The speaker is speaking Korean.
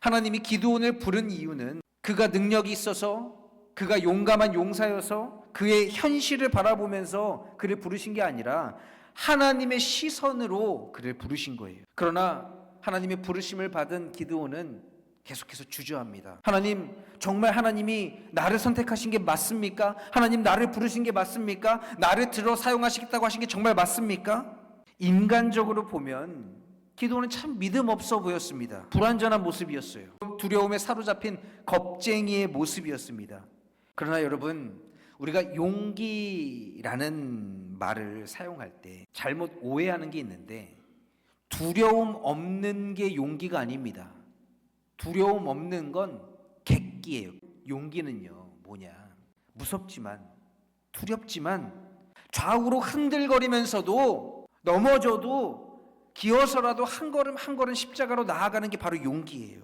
하나님이 기드온을 부른 이유는 그가 능력이 있어서 그가 용감한 용사여서 그의 현실을 바라보면서 그를 부르신 게 아니라 하나님의 시선으로 그를 부르신 거예요. 그러나 하나님의 부르심을 받은 기드온은 계속해서 주저합니다. 하나님, 정말 하나님이 나를 선택하신 게 맞습니까? 하나님 나를 부르신 게 맞습니까? 나를 들어 사용하시겠다고 하신 게 정말 맞습니까? 인간적으로 보면 기도는 참 믿음 없어 보였습니다. 불완전한 모습이었어요. 두려움에 사로잡힌 겁쟁이의 모습이었습니다. 그러나 여러분, 우리가 용기라는 말을 사용할 때 잘못 오해하는 게 있는데 두려움 없는 게 용기가 아닙니다. 두려움 없는 건 객기예요. 용기는요, 뭐냐? 무섭지만 두렵지만 좌우로 흔들거리면서도 넘어져도 기어서라도 한 걸음 한 걸음 십자가로 나아가는 게 바로 용기예요.